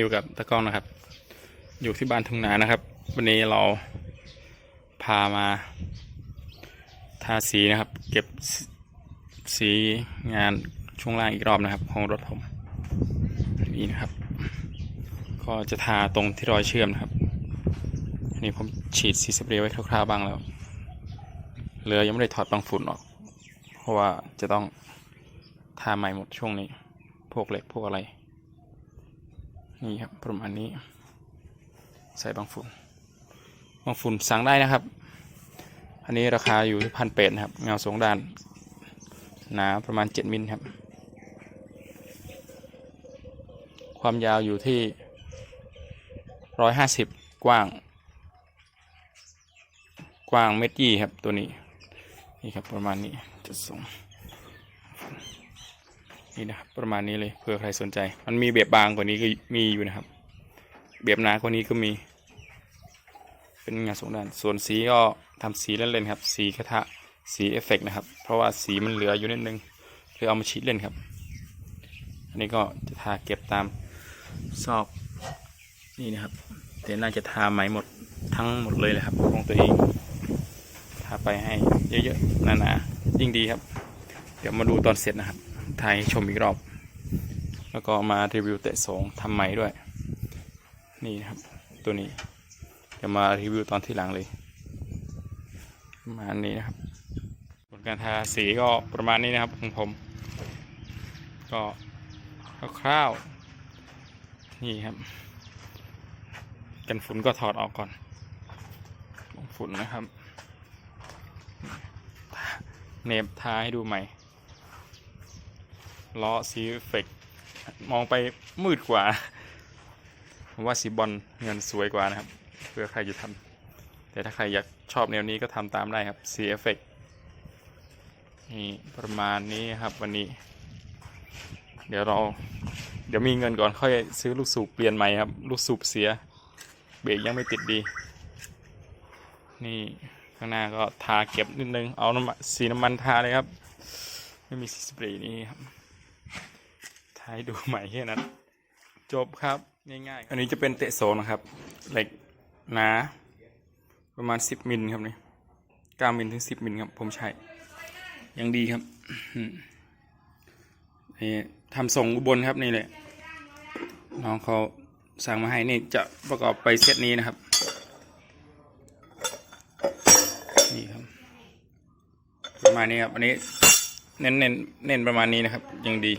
อยู่กับตะกล้องนะครับ อยู่ที่บ้านทุ่งนานะครับ วันนี้เราพามา ทาสีนะครับ เก็บสสีงานช่วงล่างอีกรอบนะครับ ของรถผมนี่นะครับ ก็จะทาตรงที่รอยเชื่อมนะครับอันนี้ผมฉีดสีสเปรย์ไว้คร่าวๆบ้างแล้วเหลือยังไม่ได้ถอดบางฝุ่นออก เพราะว่าจะต้องทาใหม่หมดช่วงนี้ พวกเหล็กพวกอะไร นี่ครับประมาณนี้ ใส่บางฝุ่นบางฝุ่นสั่งได้นะครับ อันนี้ราคาอยู่ที่พันเปดครับ เงาสองด้าน หนาประมาณเจ็ดมิลครับ ความยาวอยู่ที่ร้อยห้าสิบกว้าง กว้างเมตรยี่ครับตัวนี้ นี่ครับประมาณนี้จะส่ง นี่นะครับ ประมาณนี้เลยเผื่อใครสนใจ มันมีแบบบางกว่านี้ก็มีอยู่นะครับ แบบหนากว่านี้ก็มี เป็นงานสงด้าน ส่วนสีก็ทำสีเล่นๆครับ สีกระทะสีเอฟเฟกต์นะครับ เพราะว่าสีมันเหลืออยู่นิดนึงเลยเอามาฉีดเล่นครับ อันนี้ก็จะทาเก็บตามซอกนี่นะครับแต่น่าจะทาไหมหมดทั้งหมดเลยเลยครับของตัวเองทาไปให้เยอะๆหนาๆยิ่งดีครับ เดี๋ยวมาดูตอนเสร็จนะครับ ถ่ายให้ชมอีกรอบ แล้วก็มารีวิวเตะสองทำใหม่ด้วย นี่นะครับ ตัวนี้เดี๋ยวมารีวิวตอนที่หลังเลยประมาณนี้นะครับผลการทาสีก็ประมาณนี้นะครับของผม ก็คร่าวๆนี่ครับ กันฝุ่นก็ถอดออกก่อนฝุ่นนะครับเนบทาให้ดูใหม่ ล้อสีเฟกมองไปมืดกว่าผมว่าสีบอลเงินสวยกว่านะครับ เพื่อใครจะทำแต่ถ้าใครอยากชอบแนวนี้ก็ทำตามได้ครับสีเอฟเฟกนี่ประมาณนี้ครับวันนี้ เดี๋ยวเรา เดี๋ยวมีเงินก่อนค่อยซื้อลูกสูบเปลี่ยนใหม่ครับ ลูกสูบเสีย เบรกยังไม่ติดดี นี่ข้างหน้าก็ทาเก็บนิดนึง เอาน้ำมันสีน้ำมันทาเลยครับ ไม่มีสีสเปรย์นี่ครับ ให้ดูใหม่แค่นั้น จบครับง่ายๆอันนี้จะเป็นเตะโซนนะครับ เหล็กหนาประมาณ10มิลครับนี่9มิลถึง10มิลครับ ผมใช้ ยังดีครับนี่ทำส่งอุบลครับนี่แหละน้องเขาสั่งมาให้นี่จะประกอบไปเซตนี้นะครับ นี่ครับ ประมาณนี้ครับ อันนี้ เน้นเน้นเน้นประมาณนี้นะครับ ยังดี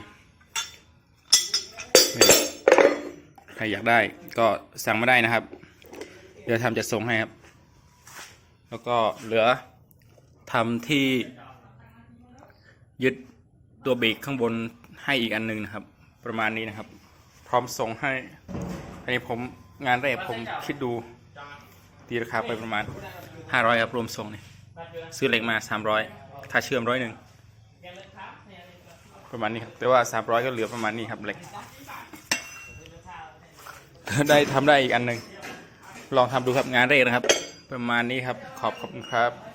ใครอยากได้ก็สั่งมาได้นะครับ เดี๋ยวทำจะส่งให้ครับ แล้วก็เหลือทำที่ยึดตัวเบรกข้างบนให้อีกอันหนึงนะครับ ประมาณนี้นะครับ พร้อมส่งให้อันนี้ผมงานแรกผมคิดดูตีราคาไปประมาณ 500ครับรวมส่งนี่ซื้อเหล็กมา 300 ค่าเชื่อมร้อยหนึ่งประมาณนี้ครับ แต่ว่า 300 ก็เหลือประมาณนี้ครับเหล็ก ได้ทำได้อีกอันหนึ่งลองทำดูครับงานแรกนะครับ ประมาณนี้ครับขอบคุณครับ